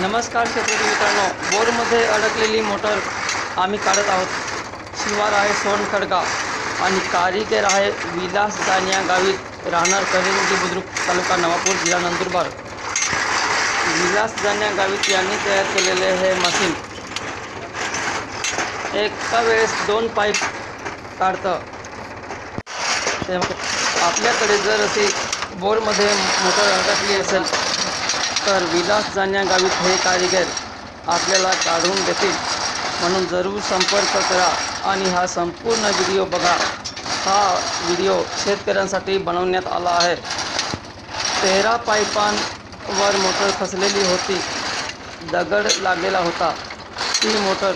नमस्कार शेतकरी मित्रांनो. बोरमध्ये अडकलेली मोटर आम्ही काढत आहोत. शिवार आहे सोनखडका आणि कारीगर आहे विलास दानिया गावीत राहणार करेंजी बुद्रुक तालुका नवापूर जिल्हा नंदुरबार. विलास जानिया गावीत यांनी तयार केलेले हे मशीन एका वेळेस दोन पाईप काढतं. ते आपल्याकडे जर अशी बोरमध्ये मोटर अडकली असेल तर विलास जाण्या गावीत हे कारीगर आपल्याला काढून देतील. म्हणून जरूर संपर्क करा आणि हा संपूर्ण व्हिडिओ बघा. हा व्हिडिओ शेतकऱ्यांसाठी बनवण्यात आला आहे. तेरा पाईपांवर मोटर फसलेली होती. दगड लागलेला होता. ती मोटर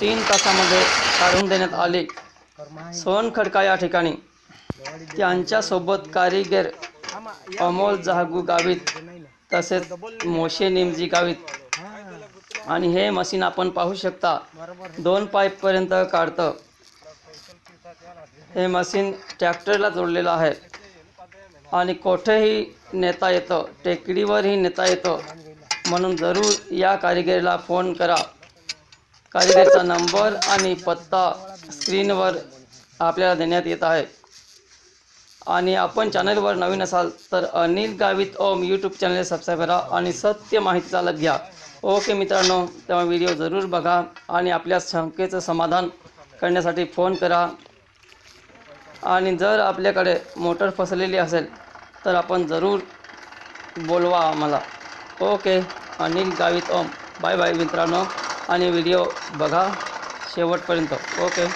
तीन तासामध्ये काढून देण्यात आली. सोनखडका या ठिकाणी. त्यांच्यासोबत कारीगर अमोल जहागू गावीत तसेच मोशे निमजी गावीत. आणि हे मशीन आपण पाहू शकता दोन पाईपपर्यंत काढतं. हे मशीन ट्रॅक्टरला जोडलेलं आहे. आणि कोठेही नेता येतं टेकडीवरही नेता येतं म्हणून जरूर या कारिगरीला फोन करा. कारिगरचा नंबर आणि पत्ता स्क्रीनवर आपल्याला देण्यात येत आहे. आणि आपण चॅनलवर नवीन असाल तर Anil Gavit Om YouTube channel subscribe करा आणि सत्य माहितीचा चालत घ्या. ओके मित्रांनो तेव्हा व्हिडिओ जरूर बघा आणि आपल्या शंकेचं समाधान करण्यासाठी फोन करा. आणि जर आपल्याकडे मोटर फसलेली असेल तर आपण जरूर बोलवा आम्हाला. Okay Anil Gavit Om. Bye bye मित्रांनो. आणि व्हिडिओ बघा शेवटपर्यंत. ओके.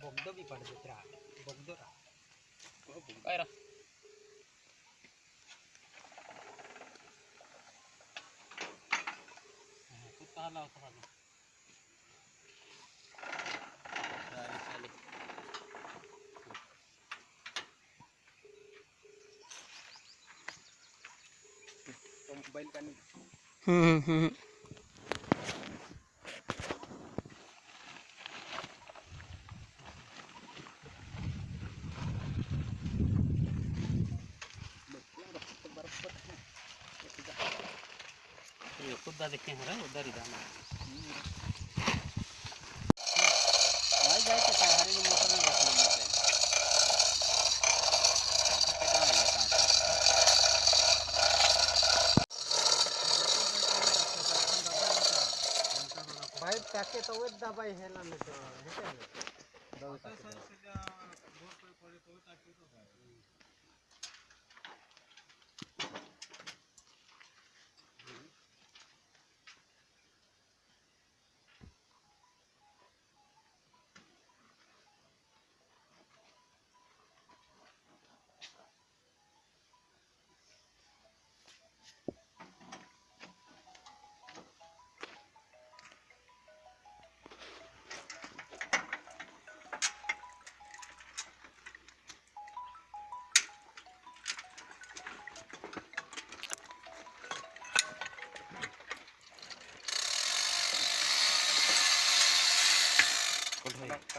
बोगदो बी पडतो त्रा बोगदो रा काय रा कुत्ता आला होता माझा मोबाईल का नाही हम्म, हम्म, हम्म. ये खुदा देखे हैं रे उधर ही जाना भाई जाए तो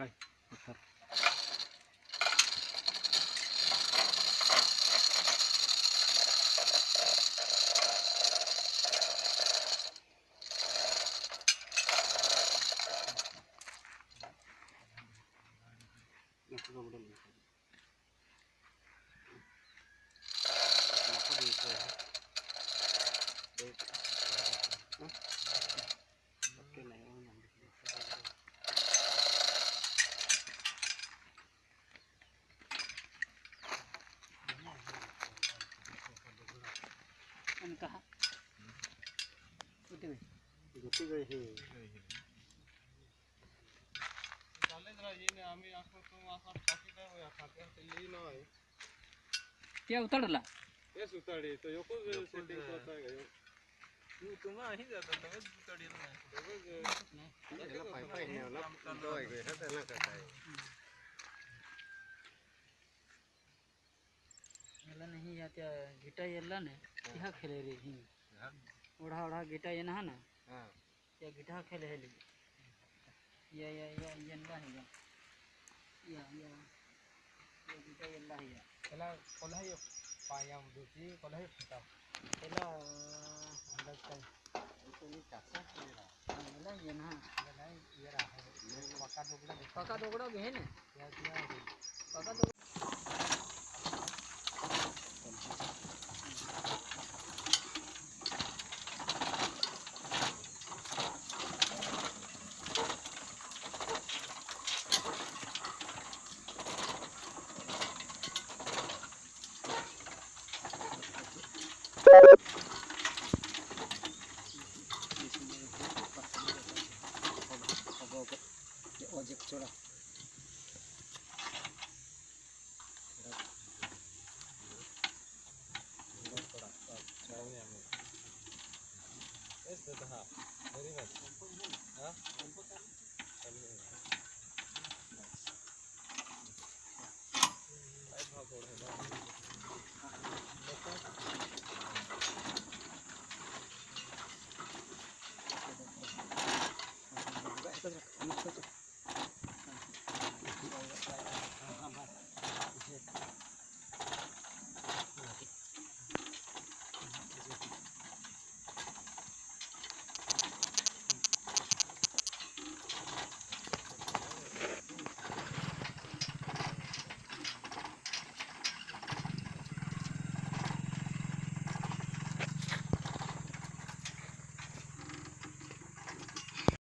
Vai, cortar. Thank you. काय हां नाही का कुत्रा होते काढ्या चिकन बघू ना खपाशी पुराला नाही काच नाही यायला मला चिरपडी राहते आणि टाकी दिला काय पत्थर गुटी गई हे त्या उतरला ಎಲ್ಲ नहीं या त्या गिटा येल्ला ने ह्या खेळे रे ही ओढा ओढा गिटा येना हा ना त्या गिटा खेळे हेली या या या येल्ला है या। या या या गिटा येल्ला है या। त्याला कोल्हाही पाया दुची कोल्हाही फुटा त्याला अंदाज काय कोणी टासा केला याला येना हा। नाही ये राहा पका डोगला काका दोगडा घे ने? प्रोजेक्ट छोड़ा very much. Huh? I'm not sure.